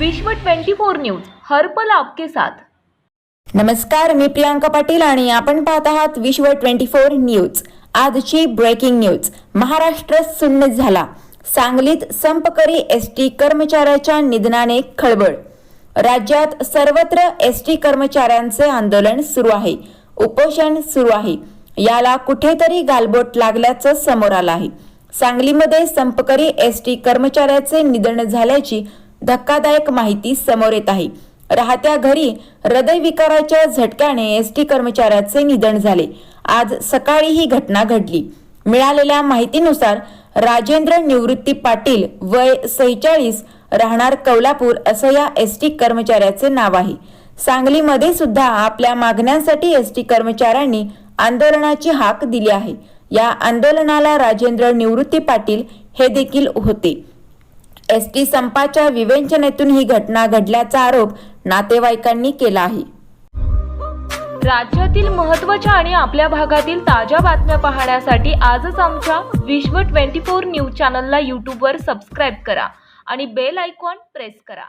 विश्व 24 न्यूज हरपल आपके साथ. नमस्कार मी प्रियांका पाटील आणि आपण पाहत आहात विश्व ट्वेंटी फोर न्यूज. आजची ब्रेकिंग न्यूज महाराष्ट्र सुन्न झाला. सांगलीत संपकरी एसटी कर्मचाऱ्याच्या निधनाने खळबळ. राज्यात सर्वत्र एसटी कर्मचाऱ्यांचे आंदोलन सुरू आहे उपोषण सुरू आहे. याला कुठेतरी गालबोट लागल्याचं समोर आलं आहे. सांगलीमध्ये संपकरी एसटी कर्मचाऱ्याचे निधन झाल्याची धक्कादायक माहिती समोर येत आहे. राहत्या घरी हृदयविकाराच्या झटक्याने एस टी कर्मचाऱ्याचे निधन झाले. आज सकाळी ही घटना घडली. मिळालेल्या माहितीनुसार राजेंद्र निवृत्ती पाटील वय सेहेचाळीस राहणार कौलापूर असं या एस टी कर्मचाऱ्याचे नाव आहे. सांगलीमध्ये सुद्धा आपल्या मागण्यांसाठी एस टी कर्मचाऱ्यांनी आंदोलनाची हाक दिली आहे. या आंदोलनाला राजेंद्र निवृत्ती पाटील हे देखील होते. एस टी संपाच्या विवेचनेतून ही घटना घडल्याचा आरोप नातेवाईकांनी केला आहे. राज्यातील महत्त्वाच्या आणि आपल्या भागातील ताज्या बातम्या पाहण्यासाठी आजच आमच्या विश्व 24 न्यूज चॅनलला यूट्यूबवर सबस्क्राईब करा आणि बेल आयकॉन प्रेस करा.